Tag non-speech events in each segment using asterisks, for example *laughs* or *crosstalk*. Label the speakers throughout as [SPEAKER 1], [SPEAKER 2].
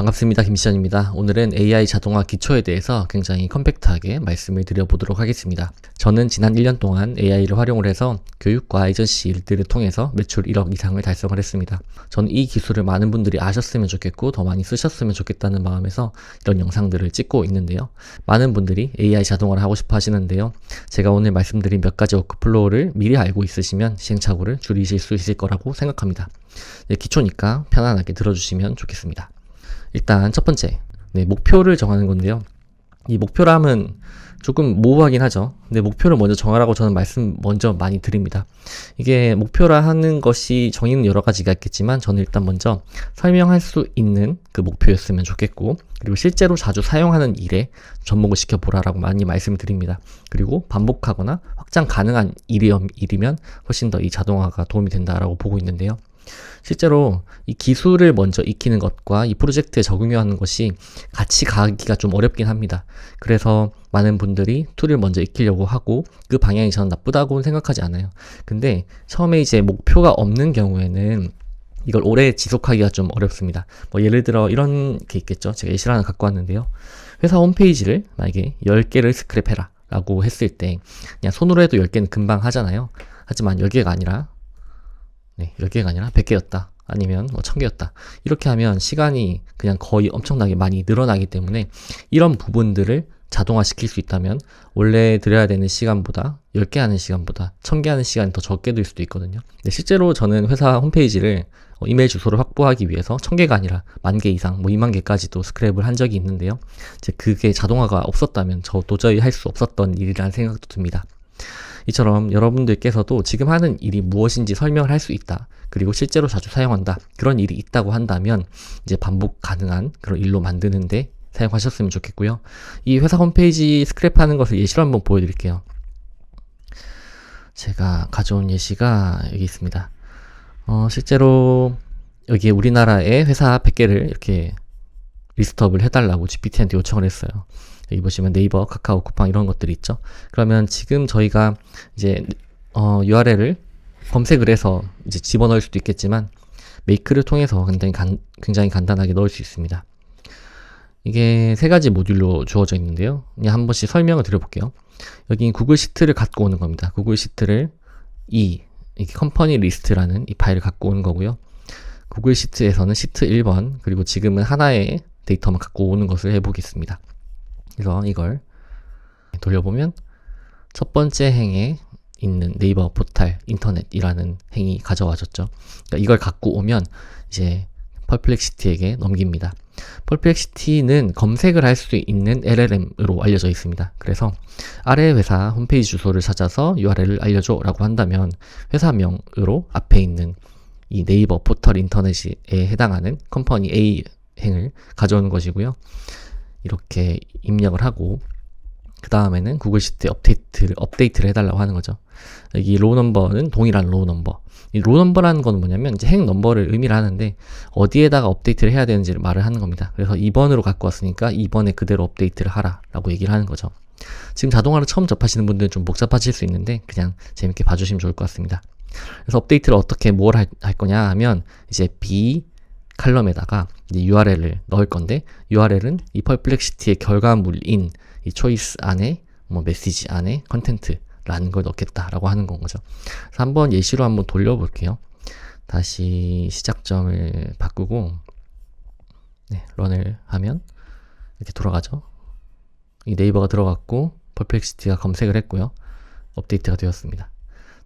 [SPEAKER 1] 반갑습니다. 김시현입니다. 오늘은 AI 자동화 기초에 대해서 굉장히 컴팩트하게 말씀을 드려보도록 하겠습니다. 저는 지난 1년 동안 AI를 활용을 해서 교육과 에이전시 일들을 통해서 매출 1억 이상을 달성을 했습니다. 저는 이 기술을 많은 분들이 아셨으면 좋겠고 더 많이 쓰셨으면 좋겠다는 마음에서 이런 영상들을 찍고 있는데요. 많은 분들이 AI 자동화를 하고 싶어 하시는데요. 제가 오늘 말씀드린 몇 가지 워크플로우를 미리 알고 있으시면 시행착오를 줄이실 수 있을 거라고 생각합니다. 네, 기초니까 편안하게 들어주시면 좋겠습니다. 일단 첫 번째, 네, 목표를 정하는 건데요. 이 목표람은 조금 모호하긴 하죠. 근데 목표를 먼저 정하라고 저는 말씀 먼저 많이 드립니다. 이게 목표라 하는 것이 정의는 여러 가지가 있겠지만 저는 일단 먼저 설명할 수 있는 그 목표였으면 좋겠고 그리고 실제로 자주 사용하는 일에 접목을 시켜보라라고 많이 말씀을 드립니다. 그리고 반복하거나 확장 가능한 일이, 일이면 훨씬 더 이 자동화가 도움이 된다라고 보고 있는데요. 실제로 이 기술을 먼저 익히는 것과 이 프로젝트에 적용하는 것이 같이 가기가 좀 어렵긴 합니다. 그래서 많은 분들이 툴을 먼저 익히려고 하고 그 방향이 저는 나쁘다고는 생각하지 않아요. 근데 처음에 이제 목표가 없는 경우에는 이걸 오래 지속하기가 좀 어렵습니다. 뭐 예를 들어 이런 게 있겠죠. 제가 예시를 하나 갖고 왔는데요. 회사 홈페이지를 만약에 10개를 스크랩해라 라고 했을 때 그냥 손으로 해도 10개는 금방 하잖아요. 하지만 10개가 아니라 네, 10개가 아니라 100개였다. 아니면 뭐 1000개였다. 이렇게 하면 시간이 그냥 거의 엄청나게 많이 늘어나기 때문에 이런 부분들을 자동화 시킬 수 있다면 원래 들여야 되는 시간보다 10개 하는 시간보다 1000개 하는 시간이 더 적게 들 수도 있거든요. 근데 실제로 저는 회사 홈페이지를 어, 이메일 주소를 확보하기 위해서 1000개가 아니라 만 개 이상, 뭐 2만 개까지도 스크랩을 한 적이 있는데요. 이제 그게 자동화가 없었다면 저 도저히 할 수 없었던 일이라는 생각도 듭니다. 이처럼 여러분들께서도 지금 하는 일이 무엇인지 설명을 할 수 있다. 그리고 실제로 자주 사용한다. 그런 일이 있다고 한다면 이제 반복 가능한 그런 일로 만드는데 사용하셨으면 좋겠고요. 이 회사 홈페이지 스크랩하는 것을 예시로 한번 보여드릴게요. 제가 가져온 예시가 여기 있습니다. 어, 실제로 여기에 우리나라의 회사 100개를 이렇게 리스트업을 해달라고 GPT한테 요청을 했어요. 여기 보시면 네이버, 카카오, 쿠팡 이런 것들이 있죠. 그러면 지금 저희가 이제 어, URL을 검색을 해서 이제 집어넣을 수도 있겠지만 메이크를 통해서 굉장히, 간, 굉장히 간단하게 넣을 수 있습니다. 이게 세 가지 모듈로 주어져 있는데요. 그냥 한 번씩 설명을 드려볼게요. 여기 구글 시트를 갖고 오는 겁니다. 구글 시트를 이 이게 컴퍼니 리스트라는 이 파일을 갖고 오는 거고요. 구글 시트에서는 시트 1번 그리고 지금은 하나의 데이터만 갖고 오는 것을 해보겠습니다. 그래서 이걸 돌려보면 첫 번째 행에 있는 네이버 포탈 인터넷이라는 행이 가져와졌죠. 그러니까 이걸 갖고 오면 이제 펄플렉시티에게 넘깁니다. 펄플렉시티는 검색을 할 수 있는 LLM으로 알려져 있습니다. 그래서 아래 회사 홈페이지 주소를 찾아서 URL을 알려줘 라고 한다면 회사명으로 앞에 있는 이 네이버 포털 인터넷에 해당하는 컴퍼니 A 행을 가져오는 것이고요. 이렇게 입력을 하고 그 다음에는 구글 시트 업데이트를 업데이트를 해달라고 하는 거죠. 여기 로우 넘버는 동일한 로우 넘버. 이 로우 넘버라는 건 뭐냐면 이제 행 넘버를 의미를 하는데 어디에다가 업데이트를 해야 되는지를 말을 하는 겁니다. 그래서 2번으로 갖고 왔으니까 2번에 그대로 업데이트를 하라라고 얘기를 하는 거죠. 지금 자동화를 처음 접하시는 분들은 좀 복잡하실 수 있는데 그냥 재밌게 봐주시면 좋을 것 같습니다. 그래서 업데이트를 어떻게 뭘 할 거냐 하면 이제 B 칼럼에다가 이제 URL을 넣을 건데 URL은 이 펄플렉시티의 결과물인 이 초이스 안에 뭐 메시지 안에 컨텐트라는 걸 넣겠다라고 하는 건 거죠. 그래서 한번 예시로 한번 돌려볼게요. 다시 시작점을 바꾸고 네, 런을 하면 이렇게 돌아가죠. 이 네이버가 들어갔고 펄플렉시티가 검색을 했고요. 업데이트가 되었습니다.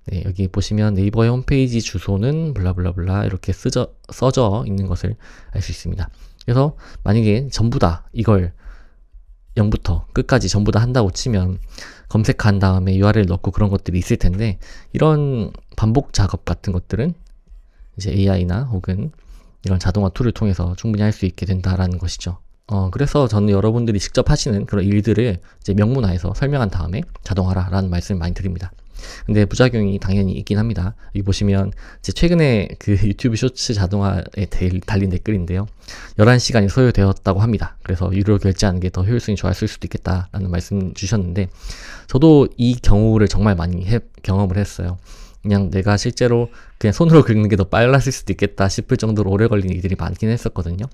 [SPEAKER 1] 네, 여기 보시면 네이버의 홈페이지 주소는 블라블라블라 이렇게 쓰져, 써져 있는 것을 알 수 있습니다. 그래서 만약에 전부 다 이걸 0부터 끝까지 전부 다 한다고 치면 검색한 다음에 URL 넣고 그런 것들이 있을 텐데 이런 반복 작업 같은 것들은 이제 AI나 혹은 이런 자동화 툴을 통해서 충분히 할 수 있게 된다라는 것이죠. 어, 그래서 저는 여러분들이 직접 하시는 그런 일들을 이제 명문화해서 설명한 다음에 자동화라라는 말씀을 많이 드립니다. 근데 부작용이 당연히 있긴 합니다. 여기 보시면 제 최근에 그 *laughs* 유튜브 쇼츠 자동화에 달린 댓글인데요. 11시간이 소요되었다고 합니다. 그래서 유료 결제하는 게 더 효율성이 좋았을 수도 있겠다라는 말씀 주셨는데 저도 이 경우를 정말 많이 해, 경험을 했어요. 그냥 내가 실제로 그냥 손으로 긁는 게 더 빨랐을 수도 있겠다 싶을 정도로 오래 걸린 일들이 많긴 했었거든요.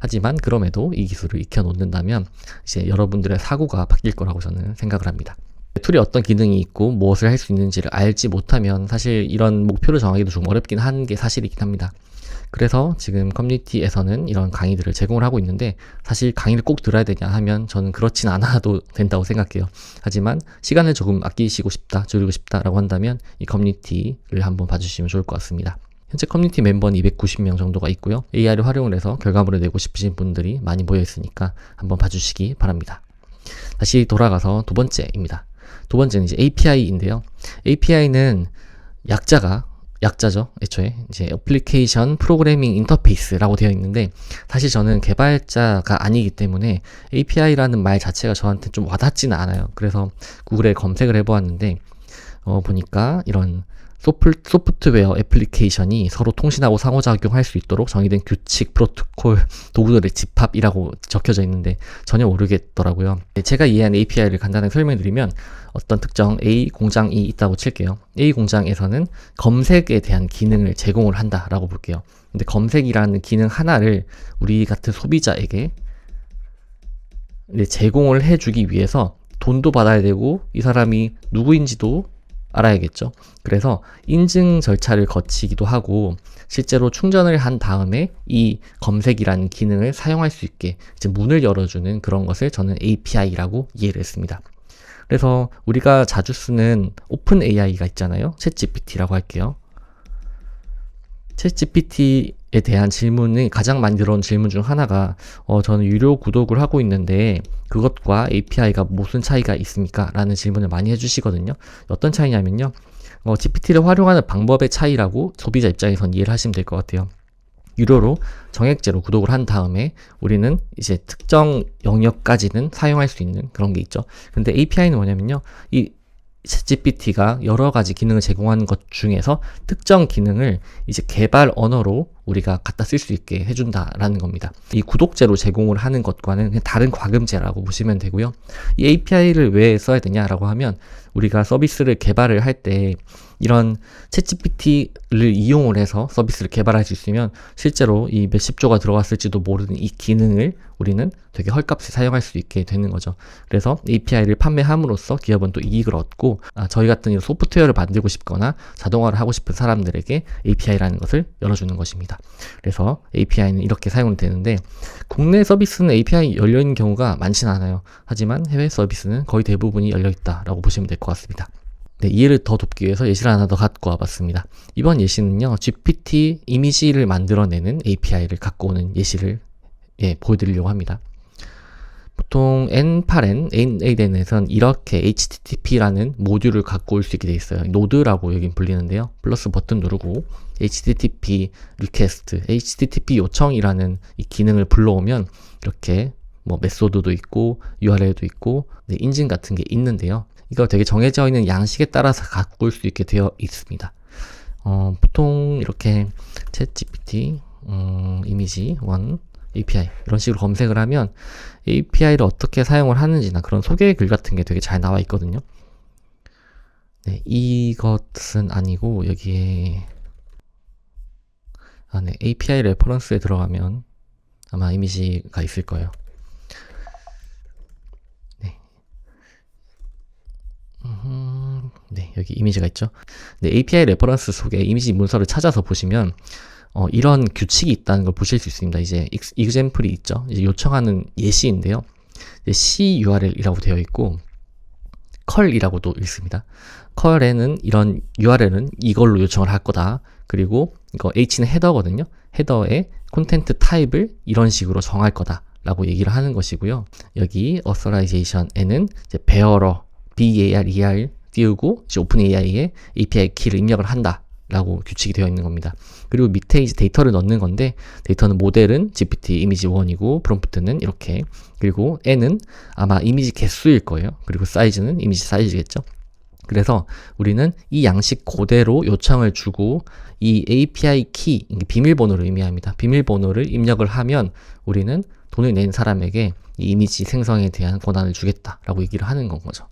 [SPEAKER 1] 하지만 그럼에도 이 기술을 익혀 놓는다면 이제 여러분들의 사고가 바뀔 거라고 저는 생각을 합니다. 툴이 어떤 기능이 있고 무엇을 할 수 있는지를 알지 못하면 사실 이런 목표를 정하기도 좀 어렵긴 한 게 사실이긴 합니다. 그래서 지금 커뮤니티에서는 이런 강의들을 제공을 하고 있는데 사실 강의를 꼭 들어야 되냐 하면 저는 그렇진 않아도 된다고 생각해요. 하지만 시간을 조금 아끼시고 싶다, 줄이고 싶다라고 한다면 이 커뮤니티를 한번 봐주시면 좋을 것 같습니다. 현재 커뮤니티 멤버는 290명 정도가 있고요. AI를 활용을 해서 결과물을 내고 싶으신 분들이 많이 모여 있으니까 한번 봐주시기 바랍니다. 다시 돌아가서 두 번째입니다. 두 번째는 이제 API인데요. API는 약자가 약자죠. 애초에 이제 애플리케이션 프로그래밍 인터페이스라고 되어 있는데 사실 저는 개발자가 아니기 때문에 API라는 말 자체가 저한테 좀 와닿지는 않아요. 그래서 구글에 검색을 해보았는데 어 보니까 이런 소플, 소프트 웨어 애플리케이션이 서로 통신하고 상호작용할 수 있도록 정의된 규칙, 프로토콜, *laughs* 도구들의 집합이라고 적혀져 있는데 전혀 모르겠더라고요. 제가 이해한 API를 간단하게 설명드리면 어떤 특정 A 공장이 있다고 칠게요. A 공장에서는 검색에 대한 기능을 제공을 한다라고 볼게요. 근데 검색이라는 기능 하나를 우리 같은 소비자에게 제공을 해주기 위해서 돈도 받아야 되고 이 사람이 누구인지도 알아야겠죠. 그래서 인증 절차를 거치기도 하고 실제로 충전을 한 다음에 이 검색이라는 기능을 사용할 수 있게 이제 문을 열어주는 그런 것을 저는 API라고 이해를 했습니다. 그래서 우리가 자주 쓰는 오픈 AI가 있잖아요. 챗 GPT라고 할게요. 챗 GPT 에 대한 질문이 가장 많이 들어온 질문 중 하나가 어, 저는 유료 구독을 하고 있는데 그것과 API가 무슨 차이가 있습니까? 라는 질문을 많이 해주시거든요. 어떤 차이냐면요. 어, GPT를 활용하는 방법의 차이라고 소비자 입장에선 이해를 하시면 될 것 같아요. 유료로 정액제로 구독을 한 다음에 우리는 이제 특정 영역까지는 사용할 수 있는 그런 게 있죠. 근데 API는 뭐냐면요. 이챗 GPT가 여러 가지 기능을 제공하는 것 중에서 특정 기능을 이제 개발 언어로 우리가 갖다 쓸 수 있게 해준다라는 겁니다. 이 구독제로 제공을 하는 것과는 다른 과금제라고 보시면 되고요. 이 API를 왜 써야 되냐라고 하면 우리가 서비스를 개발을 할 때 이런 챗GPT를 이용을 해서 서비스를 개발할 수 있으면 실제로 이 몇십 조가 들어갔을지도 모르는 이 기능을 우리는 되게 헐값에 사용할 수 있게 되는 거죠. 그래서 API를 판매함으로써 기업은 또 이익을 얻고 아, 저희 같은 소프트웨어를 만들고 싶거나 자동화를 하고 싶은 사람들에게 API라는 것을 열어주는 것입니다. 그래서 API는 이렇게 사용이 되는데 국내 서비스는 API 열려 있는 경우가 많지는 않아요. 하지만 해외 서비스는 거의 대부분이 열려 있다라고 보시면 될 것 같습니다. 네, 이해를 더 돕기 위해서 예시를 하나 더 갖고 와봤습니다. 이번 예시는요, GPT 이미지를 만들어내는 API를 갖고 오는 예시를 예, 보여드리려고 합니다. 보통 N8N, N8N에선 이렇게 HTTP라는 모듈을 갖고 올 수 있게 돼 있어요. 노드라고 여긴 불리는데요. 플러스 버튼 누르고 HTTP 리퀘스트, HTTP 요청이라는 이 기능을 불러오면 이렇게 뭐 메소드도 있고 URL도 있고 네, 인증 같은 게 있는데요. 이거 되게 정해져 있는 양식에 따라서 올수 있게 되어 있습니다. 어, 보통 이렇게 챗 GPT 음, 이미지 1 API 이런 식으로 검색을 하면 API를 어떻게 사용을 하는지나 그런 소개 글 같은 게 되게 잘 나와 있거든요. 네, 이것은 아니고 여기에 아, 네, API 레퍼런스에 들어가면 아마 이미지가 있을 거예요. 음, 네, 여기 이미지가 있죠. 네, API 레퍼런스 속에 이미지 문서를 찾아서 보시면 어, 이런 규칙이 있다는 걸 보실 수 있습니다. 이제 example이 있죠. 이제 요청하는 예시인데요. CURL이라고 되어 있고 컬이라고도 있습니다. 컬에는 이런 URL은 이걸로 요청을 할 거다. 그리고 이거 H는 헤더거든요. 헤더에 콘텐트 타입을 이런 식으로 정할 거다. 라고 얘기를 하는 것이고요. 여기 authorization에는 이제 bearer, B-A-R-E-R 띄우고 이제 OpenAI에 API 키를 입력을 한다. 라고 규칙이 되어 있는 겁니다. 그리고 밑에 이제 데이터를 넣는 건데 데이터는 모델은 GPT 이미지 1이고 프롬프트는 이렇게 그리고 n은 아마 이미지 개수일 거예요. 그리고 사이즈는 이미지 사이즈겠죠. 그래서 우리는 이 양식 그대로 요청을 주고 이 API 키 비밀번호를 의미합니다. 비밀번호를 입력을 하면 우리는 돈을 낸 사람에게 이 이미지 생성에 대한 권한을 주겠다라고 얘기를 하는 건 거죠.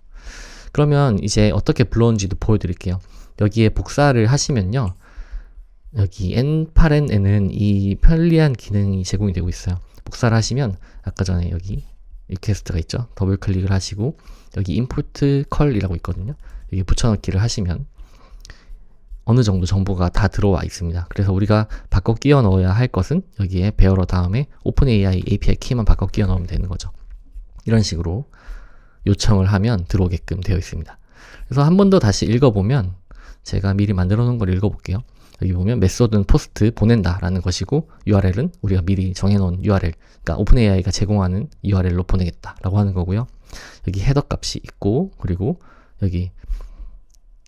[SPEAKER 1] 그러면 이제 어떻게 불러온지도 보여드릴게요. 여기에 복사를 하시면요. 여기 N8N에는 이 편리한 기능이 제공이 되고 있어요. 복사를 하시면 아까 전에 여기 리퀘스트가 있죠. 더블 클릭을 하시고 여기 임포트 컬이라고 있거든요. 여기 붙여넣기를 하시면 어느 정도 정보가 다 들어와 있습니다. 그래서 우리가 바꿔 끼워 넣어야 할 것은 여기에 베어러 다음에 오픈AI API 키만 바꿔 끼워 넣으면 되는 거죠. 이런 식으로 요청을 하면 들어오게끔 되어 있습니다. 그래서 한 번 더 다시 읽어보면 제가 미리 만들어 놓은 걸 읽어볼게요. 여기 보면 메소드는 포스트 보낸다라는 것이고 URL은 우리가 미리 정해놓은 URL, 그러니까 오픈AI가 제공하는 URL로 보내겠다라고 하는 거고요. 여기 헤더 값이 있고 그리고 여기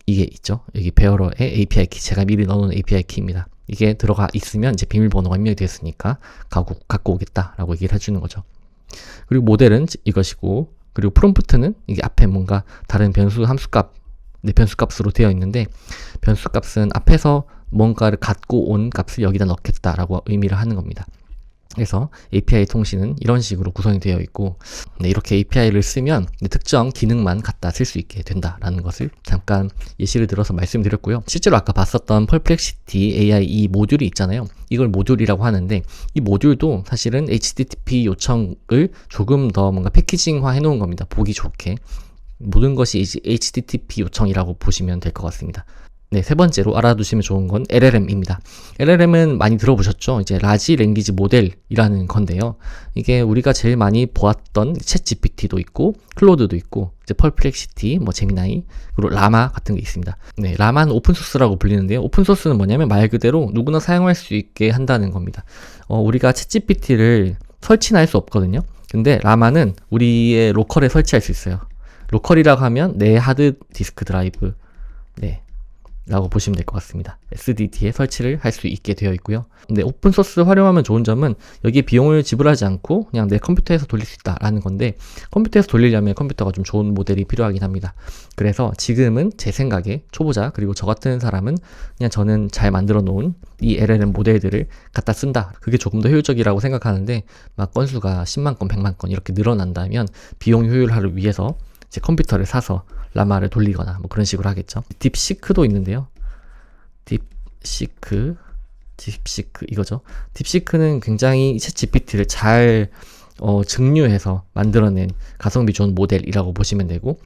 [SPEAKER 1] 이게 있죠. 여기 베어러의 API 키, 제가 미리 넣어놓은 API 키입니다. 이게 들어가 있으면 이제 비밀번호가 입력이 됐으니까 갖고, 갖고 오겠다라고 얘기를 해주는 거죠. 그리고 모델은 이것이고 그리고 프롬프트는 이게 앞에 뭔가 다른 변수 함수값 네, 변수 값으로 되어 있는데 변수 값은 앞에서 뭔가를 갖고 온 값을 여기다 넣겠다라고 의미를 하는 겁니다. 그래서 API 통신은 이런 식으로 구성이 되어 있고 네, 이렇게 API를 쓰면 특정 기능만 갖다 쓸 수 있게 된다라는 것을 잠깐 예시를 들어서 말씀드렸고요. 실제로 아까 봤었던 펄플렉시티 AI 이 모듈이 있잖아요. 이걸 모듈이라고 하는데 이 모듈도 사실은 HTTP 요청을 조금 더 뭔가 패키징화 해놓은 겁니다. 보기 좋게. 모든 것이 HTTP 요청이라고 보시면 될 것 같습니다. 네, 세 번째로 알아두시면 좋은 건 LLM입니다. LLM은 많이 들어보셨죠? 이제 라지 랭귀지 모델이라는 건데요. 이게 우리가 제일 많이 보았던 챗 GPT도 있고, 클로드도 있고, 이제 펄플렉시티, 뭐 제미나이, 그리고 라마 같은 게 있습니다. 네, 라마는 오픈 소스라고 불리는데요. 오픈 소스는 뭐냐면 말 그대로 누구나 사용할 수 있게 한다는 겁니다. 어, 우리가 챗 GPT를 설치는 할 수 없거든요. 근데 라마는 우리의 로컬에 설치할 수 있어요. 로컬이라고 하면 내 하드 디스크 드라이브, 네, 라고 보시면 될 것 같습니다. SDD에 설치를 할 수 있게 되어 있고요. 근데 오픈소스 활용하면 좋은 점은 여기 비용을 지불하지 않고 그냥 내 컴퓨터에서 돌릴 수 있다라는 건데 컴퓨터에서 돌리려면 컴퓨터가 좀 좋은 모델이 필요하긴 합니다. 그래서 지금은 제 생각에 초보자 그리고 저 같은 사람은 그냥 저는 잘 만들어 놓은 이 LLM 모델들을 갖다 쓴다. 그게 조금 더 효율적이라고 생각하는데 막 건수가 10만 건, 100만 건 이렇게 늘어난다면 비용 효율화를 위해서 제 컴퓨터를 사서 라마를 돌리거나 뭐 그런 식으로 하겠죠. 딥시크도 있는데요. 딥시크, 딥시크 이거죠. 딥시크는 굉장히 챗 GPT를 잘 어, 증류해서 만들어낸 가성비 좋은 모델이라고 보시면 되고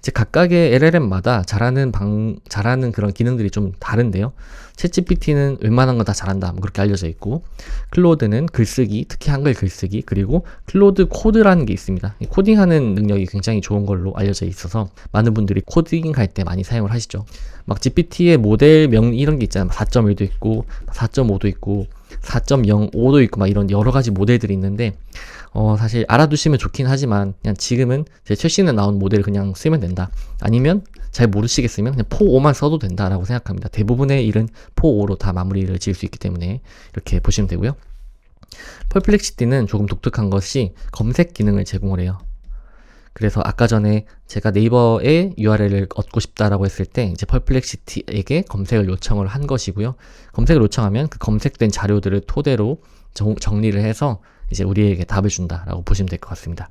[SPEAKER 1] 이제 각각의 LLM마다 잘하는 방, 잘하는 그런 기능들이 좀 다른데요. 챗GPT는 웬만한 건 다 잘한다. 뭐 그렇게 알려져 있고, 클로드는 글쓰기, 특히 한글 글쓰기, 그리고 클로드 코드라는 게 있습니다. 코딩하는 능력이 굉장히 좋은 걸로 알려져 있어서 많은 분들이 코딩 할 때 많이 사용을 하시죠. 막 GPT의 모델명 이런 게 있잖아요. 4.1도 있고, 4.5도 있고, 4.05도 있고, 막 이런 여러 가지 모델들이 있는데, 어, 사실 알아두시면 좋긴 하지만 그냥 지금은 제 최신에 나온 모델을 그냥 쓰면 된다. 아니면 잘 모르시겠으면 그냥 포5만 써도 된다라고 생각합니다. 대부분의 일은 포5로 다 마무리를 지을 수 있기 때문에 이렇게 보시면 되고요. 펄플렉시티는 조금 독특한 것이 검색 기능을 제공을 해요. 그래서 아까 전에 제가 네이버의 URL을 얻고 싶다라고 했을 때 이제 펄플렉시티에게 검색을 요청을 한 것이고요. 검색을 요청하면 그 검색된 자료들을 토대로 정, 정리를 해서 이제 우리에게 답을 준다라고 보시면 될 것 같습니다.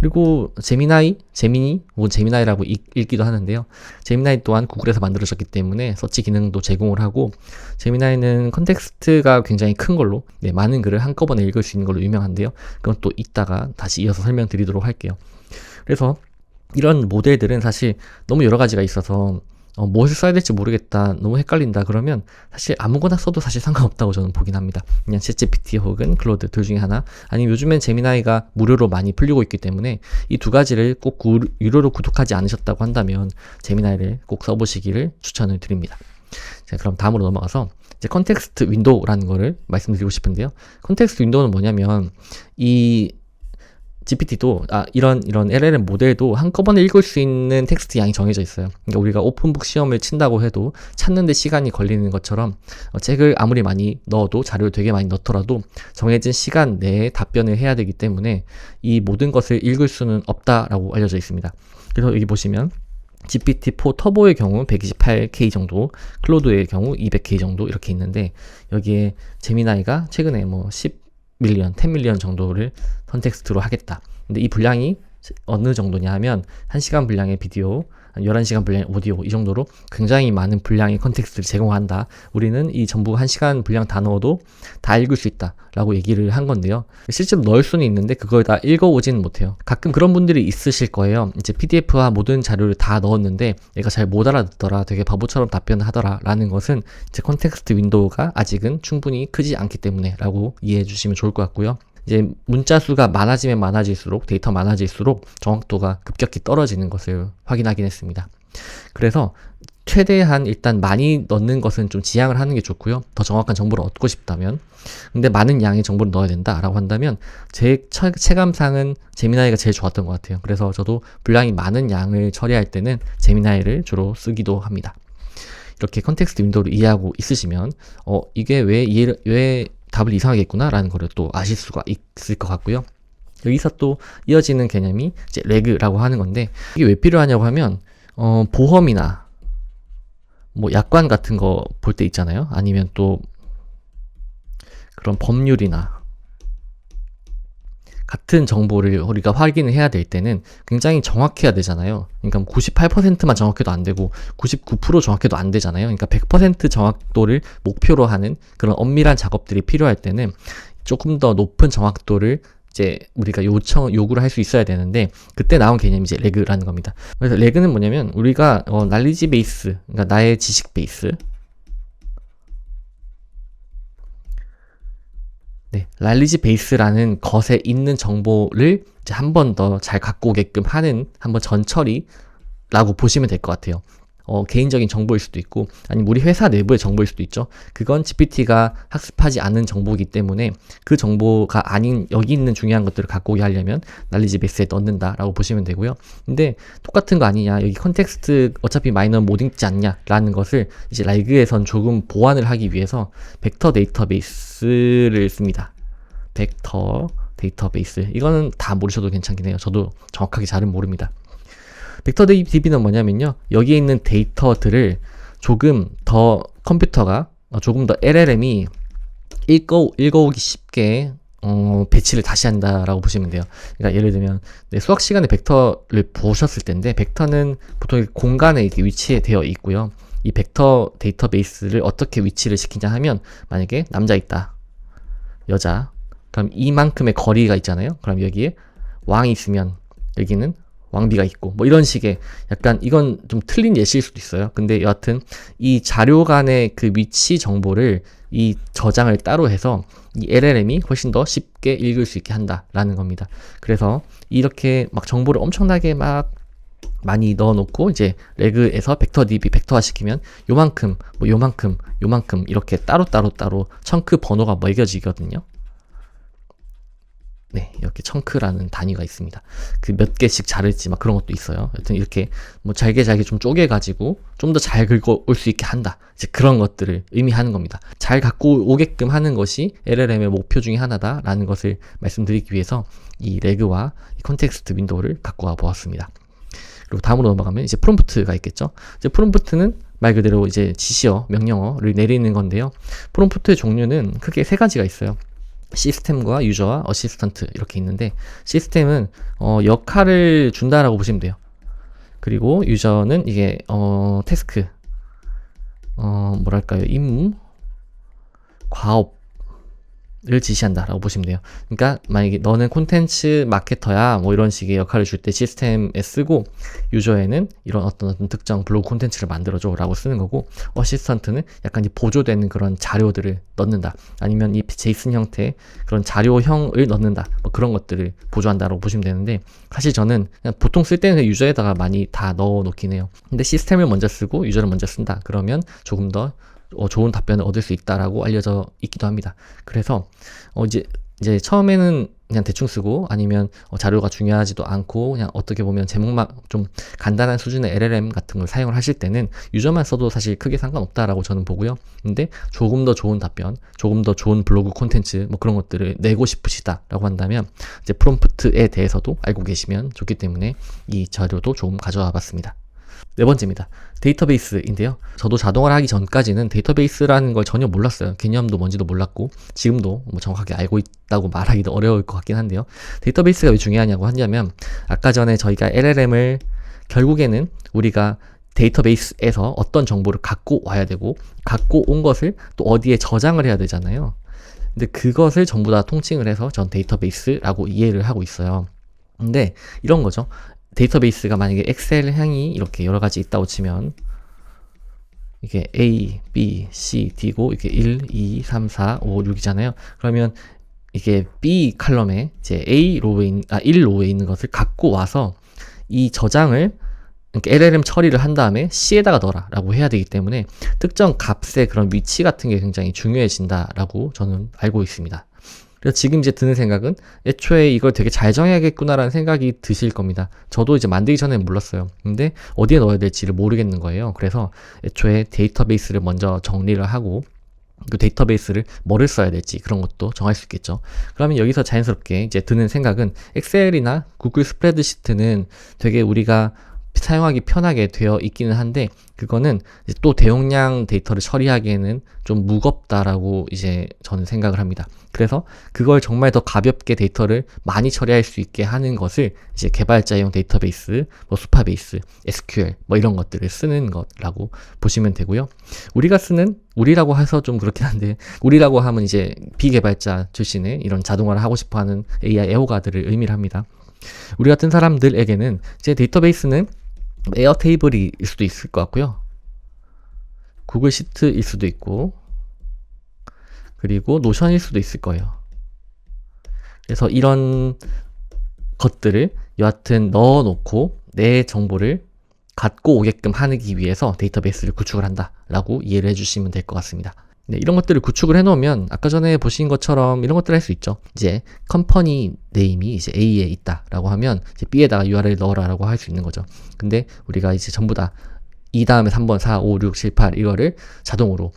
[SPEAKER 1] 그리고 제미나이, 제미니, 혹은 제미나이라고 읽, 기도 하는데요. 제미나이 또한 구글에서 만들어졌기 때문에 서치 기능도 제공을 하고, 제미나이는 컨텍스트가 굉장히 큰 걸로, 네, 많은 글을 한꺼번에 읽을 수 있는 걸로 유명한데요. 그건 또 이따가 다시 이어서 설명드리도록 할게요. 그래서 이런 모델들은 사실 너무 여러 가지가 있어서 어, 무엇을 써야 될지 모르겠다, 너무 헷갈린다 그러면 사실 아무거나 써도 사실 상관없다고 저는 보긴 합니다. 그냥 챗GPT 혹은 클로드 둘 중에 하나, 아니면 요즘엔 제미나이가 무료로 많이 풀리고 있기 때문에 이 두 가지를 꼭 구, 유료로 구독하지 않으셨다고 한다면 제미나이를 꼭 써보시기를 추천을 드립니다. 자, 그럼 다음으로 넘어가서 이제 컨텍스트 윈도우라는 거를 말씀드리고 싶은데요. 컨텍스트 윈도우는 뭐냐면 이 GPT도 아 이런 이런 LLM 모델도 한꺼번에 읽을 수 있는 텍스트 양이 정해져 있어요. 그러니까 우리가 오픈북 시험을 친다고 해도 찾는데 시간이 걸리는 것처럼 어, 책을 아무리 많이 넣어도 자료를 되게 많이 넣더라도 정해진 시간 내에 답변을 해야 되기 때문에 이 모든 것을 읽을 수는 없다라고 알려져 있습니다. 그래서 여기 보시면 GPT-4 터보의 경우 128K 정도, 클로드의 경우 200K 정도 이렇게 있는데 여기에 제미나이가 최근에 뭐 10, 밀리언, 10 밀리언 정도를 컨텍스트로 하겠다. 근데 이 분량이 어느 정도냐 하면 1시간 분량의 비디오 한 11시간 분량의 오디오 이 정도로 굉장히 많은 분량의 컨텍스트를 제공한다. 우리는 이 전부 1시간 분량 다 넣어도 다 읽을 수 있다 라고 얘기를 한 건데요. 실제로 넣을 수는 있는데 그걸 다 읽어오지는 못해요. 가끔 그런 분들이 있으실 거예요. 이제 PDF와 모든 자료를 다 넣었는데 얘가 잘 못 알아듣더라. 되게 바보처럼 답변을 하더라. 라는 것은 이제 컨텍스트 윈도우가 아직은 충분히 크지 않기 때문에 라고 이해해 주시면 좋을 것 같고요. 이제 문자 수가 많아지면 많아질수록 데이터 많아질수록 정확도가 급격히 떨어지는 것을 확인하긴 했습니다. 그래서 최대한 일단 많이 넣는 것은 좀 지양을 하는 게 좋고요. 더 정확한 정보를 얻고 싶다면. 근데 많은 양의 정보를 넣어야 된다라고 한다면 제 처- 체감상은 제미나이가 제일 좋았던 것 같아요. 그래서 저도 분량이 많은 양을 처리할 때는 제미나이를 주로 쓰기도 합니다. 이렇게 컨텍스트 윈도우를 이해하고 있으시면 어 이게 왜 이해 왜 답을 이상하게 했구나라는 거를 또 아실 수가 있을 것 같고요. 여기서 또 이어지는 개념이 이제 레그라고 하는 건데 이게 왜 필요하냐고 하면 어 보험이나 뭐 약관 같은 거 볼 때 있잖아요. 아니면 또 그런 법률이나 같은 정보를 우리가 확인을 해야 될 때는 굉장히 정확해야 되잖아요. 그러니까 98%만 정확해도 안 되고 99% 정확해도 안 되잖아요. 그러니까 100% 정확도를 목표로 하는 그런 엄밀한 작업들이 필요할 때는 조금 더 높은 정확도를 이제 우리가 요청 요구를 할 수 있어야 되는데 그때 나온 개념이 이제 레그라는 겁니다. 그래서 레그는 뭐냐면 우리가 어, 날리지 베이스, 그러니까 나의 지식 베이스, 네, 랄리지 베이스라는 것에 있는 정보를 한 번 더 잘 갖고 오게끔 하는 한번 전처리라고 보시면 될 것 같아요. 어, 개인적인 정보일 수도 있고, 아니면 우리 회사 내부의 정보일 수도 있죠. 그건 GPT가 학습하지 않은 정보이기 때문에 그 정보가 아닌 여기 있는 중요한 것들을 갖고 오게 하려면 날리지 베이스에 넣는다라고 보시면 되고요. 근데 똑같은 거 아니냐, 여기 컨텍스트 어차피 마이너는 못 읽지 않냐라는 것을 이제 라이그에선 조금 보완을 하기 위해서 벡터 데이터베이스를 씁니다. 벡터 데이터베이스. 이거는 다 모르셔도 괜찮긴 해요. 저도 정확하게 잘은 모릅니다. 벡터 DB는 뭐냐면요. 여기에 있는 데이터들을 조금 더 컴퓨터가 어, 조금 더 LLM이 읽어 읽어오기 쉽게 어, 배치를 다시 한다라고 보시면 돼요. 그러니까 예를 들면 네, 수학 시간에 벡터를 보셨을 텐데 벡터는 보통 공간에 이렇게 위치되어 있고요. 이 벡터 데이터베이스를 어떻게 위치를 시키냐 하면 만약에 남자 있다. 여자. 그럼 이만큼의 거리가 있잖아요. 그럼 여기에 왕이 있으면 여기는 왕비가 있고 뭐 이런 식의 약간 이건 좀 틀린 예시일 수도 있어요. 근데 여하튼 이 자료 간의 그 위치 정보를 이 저장을 따로 해서 이 LLM이 훨씬 더 쉽게 읽을 수 있게 한다라는 겁니다. 그래서 이렇게 막 정보를 엄청나게 막 많이 넣어놓고 이제 레그에서 벡터 DB 벡터화 시키면 요만큼 뭐 요만큼 요만큼 이렇게 따로 따로 따로 청크 번호가 매겨지거든요. 네, 이렇게 청크라는 단위가 있습니다. 그 몇 개씩 자를지 막 그런 것도 있어요. 여튼 이렇게 뭐 잘게 잘게 좀 쪼개가지고 좀 더 잘 긁어 올 수 있게 한다. 이제 그런 것들을 의미하는 겁니다. 잘 갖고 오게끔 하는 것이 LLM의 목표 중에 하나다라는 것을 말씀드리기 위해서 이 레그와 이 컨텍스트 윈도우를 갖고 와 보았습니다. 그리고 다음으로 넘어가면 이제 프롬프트가 있겠죠. 이제 프롬프트는 말 그대로 이제 지시어, 명령어를 내리는 건데요. 프롬프트의 종류는 크게 세 가지가 있어요. 시스템과 유저와 어시스턴트 이렇게 있는데 시스템은 어, 역할을 준다라고 보시면 돼요. 그리고 유저는 이게 어, 태스크 어, 뭐랄까요 임무 과업 을 지시한다라고 보시면 돼요. 그러니까 만약에 너는 콘텐츠 마케터야 뭐 이런 식의 역할을 줄 때 시스템에 쓰고 유저에는 이런 어떤, 어떤 특정 블로그 콘텐츠를 만들어줘라고 쓰는 거고 어시스턴트는 약간 이 보조되는 그런 자료들을 넣는다 아니면 이 제이슨 형태 그런 자료형을 넣는다 뭐 그런 것들을 보조한다라고 보시면 되는데 사실 저는 보통 쓸 때는 유저에다가 많이 다 넣어 놓긴 해요. 근데 시스템을 먼저 쓰고 유저를 먼저 쓴다 그러면 조금 더 어, 좋은 답변을 얻을 수 있다라고 알려져 있기도 합니다. 그래서 어, 이제 이제 처음에는 그냥 대충 쓰고 아니면 어, 자료가 중요하지도 않고 그냥 어떻게 보면 제목만 좀 간단한 수준의 LLM 같은 걸 사용을 하실 때는 유저만 써도 사실 크게 상관없다라고 저는 보고요. 근데 조금 더 좋은 답변, 조금 더 좋은 블로그 콘텐츠 뭐 그런 것들을 내고 싶으시다라고 한다면 이제 프롬프트에 대해서도 알고 계시면 좋기 때문에 이 자료도 조금 가져와 봤습니다. 네 번째입니다. 데이터베이스인데요. 저도 자동화를 하기 전까지는 데이터베이스라는 걸 전혀 몰랐어요. 개념도 뭔지도 몰랐고, 지금도 뭐 정확하게 알고 있다고 말하기도 어려울 것 같긴 한데요. 데이터베이스가 왜 중요하냐고 하냐면, 아까 전에 저희가 LLM을 결국에는 우리가 데이터베이스에서 어떤 정보를 갖고 와야 되고 갖고 온 것을 또 어디에 저장을 해야 되잖아요. 근데 그것을 전부 다 통칭을 해서 전 데이터베이스라고 이해를 하고 있어요. 근데 이런 거죠. 데이터베이스가 만약에 엑셀 향이 이렇게 여러 가지 있다고 치면 이게 A, B, C, D고 이렇게 1, 2, 3, 4, 5, 6이잖아요. 그러면 이게 B 칼럼에 이제 A 로우에 있는, 아, 1 로우에 있는 것을 갖고 와서 이 저장을 LLM 처리를 한 다음에 C에다가 넣어라 라고 해야 되기 때문에 특정 값의 그런 위치 같은 게 굉장히 중요해진다 라고 저는 알고 있습니다. 그래서 지금 이제 드는 생각은 애초에 이걸 되게 잘 정해야겠구나라는 생각이 드실 겁니다. 저도 이제 만들기 전에 몰랐어요. 근데 어디에 넣어야 될지를 모르겠는 거예요. 그래서 애초에 데이터베이스를 먼저 정리를 하고 그 데이터베이스를 뭐를 써야 될지 그런 것도 정할 수 있겠죠. 그러면 여기서 자연스럽게 이제 드는 생각은 엑셀이나 구글 스프레드시트는 되게 우리가 사용하기 편하게 되어 있기는 한데 그거는 또 대용량 데이터를 처리하기에는 좀 무겁다라고 이제 저는 생각을 합니다. 그래서 그걸 정말 더 가볍게 데이터를 많이 처리할 수 있게 하는 것을 이제 개발자용 데이터베이스, 뭐 수파베이스, SQL 뭐 이런 것들을 쓰는 것라고 보시면 되고요. 우리가 쓰는 우리라고 해서 좀 그렇긴 한데 우리라고 하면 이제 비개발자 출신의 이런 자동화를 하고 싶어하는 AI 애호가들을 의미를 합니다. 우리 같은 사람들에게는 이제 데이터베이스는 에어테이블일 수도 있을 것 같고요. 구글 시트일 수도 있고, 그리고 노션일 수도 있을 거예요. 그래서 이런 것들을 여하튼 넣어놓고 내 정보를 갖고 오게끔 하기 위해서 데이터베이스를 구축을 한다라고 이해를 해주시면 될 것 같습니다. 네, 이런 것들을 구축을 해놓으면 아까 전에 보신 것처럼 이런 것들을 할 수 있죠. 이제 컴퍼니 네임이 이제 A에 있다라고 하면 이제 B에다가 URL 넣어라라고 할 수 있는 거죠. 근데 우리가 이제 전부 다 2 다음에 3번, 4, 5, 6, 7, 8 이거를 자동으로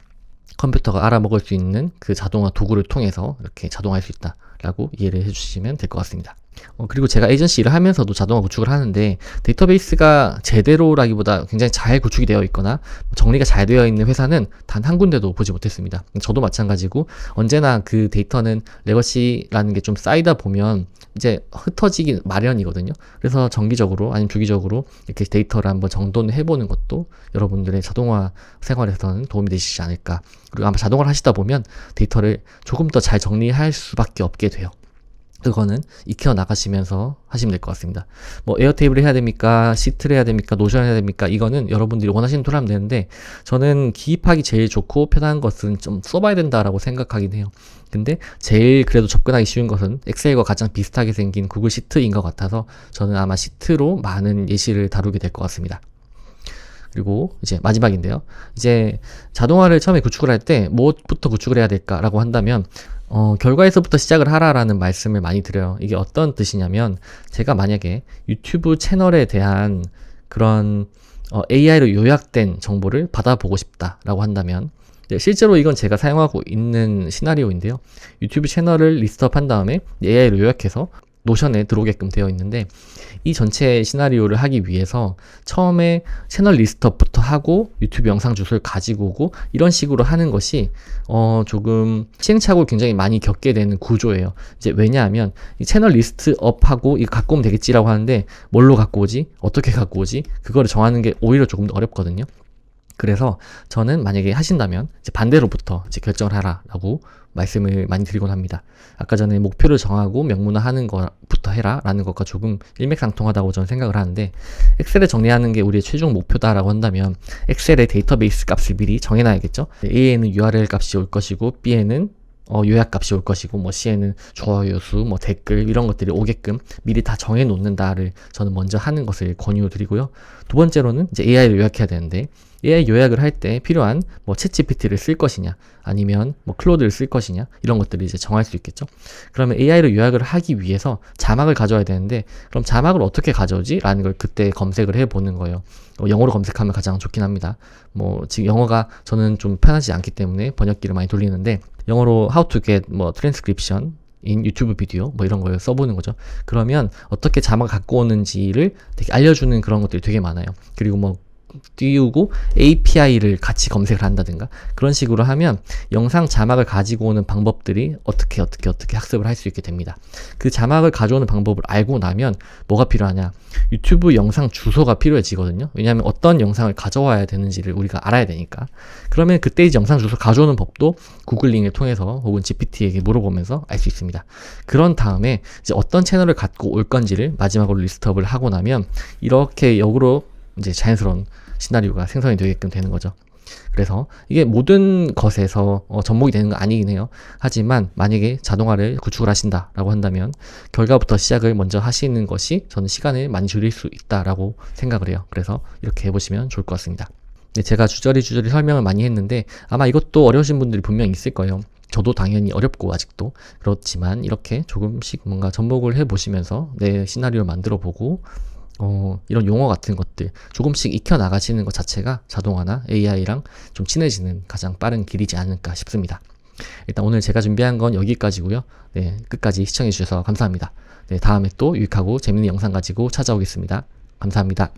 [SPEAKER 1] 컴퓨터가 알아먹을 수 있는 그 자동화 도구를 통해서 이렇게 자동화할 수 있다라고 이해를 해주시면 될 것 같습니다. 어, 그리고 제가 에이전시 일을 하면서도 자동화 구축을 하는데 데이터베이스가 제대로라기보다 굉장히 잘 구축이 되어 있거나 정리가 잘 되어 있는 회사는 단 한 군데도 보지 못했습니다. 저도 마찬가지고 언제나 그 데이터는 레거시라는 게 좀 쌓이다 보면 이제 흩어지기 마련이거든요. 그래서 정기적으로 아니면 주기적으로 이렇게 데이터를 한번 정돈을 해보는 것도 여러분들의 자동화 생활에서는 도움이 되시지 않을까. 그리고 아마 자동화를 하시다 보면 데이터를 조금 더 잘 정리할 수밖에 없게 돼요. 그거는 익혀 나가시면서 하시면 될 것 같습니다. 뭐 에어테이블을 해야 됩니까? 시트를 해야 됩니까? 노션을 해야 됩니까? 이거는 여러분들이 원하시는 툴 하면 되는데 저는 기입하기 제일 좋고 편한 것은 좀 써봐야 된다라고 생각하긴 해요. 근데 제일 그래도 접근하기 쉬운 것은 엑셀과 가장 비슷하게 생긴 구글 시트인 것 같아서 저는 아마 시트로 많은 예시를 다루게 될 것 같습니다. 그리고 이제 마지막인데요. 이제 자동화를 처음에 구축을 할 때 무엇부터 구축을 해야 될까라고 한다면 어, 결과에서부터 시작을 하라라는 말씀을 많이 드려요. 이게 어떤 뜻이냐면, 제가 만약에 유튜브 채널에 대한 그런 어, AI로 요약된 정보를 받아보고 싶다라고 한다면, 네, 실제로 이건 제가 사용하고 있는 시나리오인데요. 유튜브 채널을 리스트업 한 다음에 AI로 요약해서 노션에 들어오게끔 되어 있는데 이 전체 시나리오를 하기 위해서 처음에 채널 리스트업부터 하고 유튜브 영상 주소를 가지고 오고 이런 식으로 하는 것이 어 조금 시행착오를 굉장히 많이 겪게 되는 구조예요. 이제 왜냐하면 이 채널 리스트업하고 이거 갖고 오면 되겠지라고 하는데 뭘로 갖고 오지? 어떻게 갖고 오지? 그거를 정하는 게 오히려 조금 더 어렵거든요. 그래서 저는 만약에 하신다면 반대로부터 결정을 하라라고 말씀을 많이 드리곤 합니다. 아까 전에 목표를 정하고 명문화하는 것부터 해라라는 것과 조금 일맥상통하다고 저는 생각을 하는데 엑셀에 정리하는 게 우리의 최종 목표다라고 한다면 엑셀의 데이터베이스 값을 미리 정해놔야겠죠. A에는 URL 값이 올 것이고 B에는 어, 요약 값이 올 것이고, 뭐, C에는 좋아요 수, 뭐, 댓글, 이런 것들이 오게끔 미리 다 정해 놓는다를 저는 먼저 하는 것을 권유드리고요. 두 번째로는 이제 AI를 요약해야 되는데, AI 요약을 할 때 필요한 뭐 챗GPT를 쓸 것이냐 아니면 뭐 클로드를 쓸 것이냐 이런 것들을 이제 정할 수 있겠죠. 그러면 AI로 요약을 하기 위해서 자막을 가져와야 되는데 그럼 자막을 어떻게 가져오지? 라는 걸 그때 검색을 해 보는 거예요. 어, 영어로 검색하면 가장 좋긴 합니다. 뭐 지금 영어가 저는 좀 편하지 않기 때문에 번역기를 많이 돌리는데 영어로 how to get 뭐 transcription 인 유튜브 비디오 뭐 이런 걸 써보는 거죠. 그러면 어떻게 자막을 갖고 오는지를 되게 알려주는 그런 것들이 되게 많아요. 그리고 뭐 띄우고 API를 같이 검색을 한다든가 그런 식으로 하면 영상 자막을 가지고 오는 방법들이 어떻게 어떻게 어떻게 학습을 할 수 있게 됩니다. 그 자막을 가져오는 방법을 알고 나면 뭐가 필요하냐? 유튜브 영상 주소가 필요해지거든요. 왜냐하면 어떤 영상을 가져와야 되는지를 우리가 알아야 되니까. 그러면 그때 이제 영상 주소 가져오는 법도 구글링을 통해서 혹은 GPT에게 물어보면서 알 수 있습니다. 그런 다음에 이제 어떤 채널을 갖고 올 건지를 마지막으로 리스트업을 하고 나면 이렇게 역으로 이제 자연스러운 시나리오가 생성이 되게끔 되는 거죠. 그래서 이게 모든 것에서 어, 접목이 되는 거 아니긴 해요. 하지만 만약에 자동화를 구축을 하신다라고 한다면 결과부터 시작을 먼저 하시는 것이 저는 시간을 많이 줄일 수 있다라고 생각을 해요. 그래서 이렇게 해보시면 좋을 것 같습니다. 네, 제가 주저리 주저리 설명을 많이 했는데 아마 이것도 어려우신 분들이 분명히 있을 거예요. 저도 당연히 어렵고 아직도 그렇지만 이렇게 조금씩 뭔가 접목을 해보시면서 내 시나리오를 만들어 보고 어, 이런 용어 같은 것들 조금씩 익혀 나가시는 것 자체가 자동화나 AI랑 좀 친해지는 가장 빠른 길이지 않을까 싶습니다. 일단 오늘 제가 준비한 건 여기까지고요. 네, 끝까지 시청해 주셔서 감사합니다. 네, 다음에 또 유익하고 재밌는 영상 가지고 찾아오겠습니다. 감사합니다.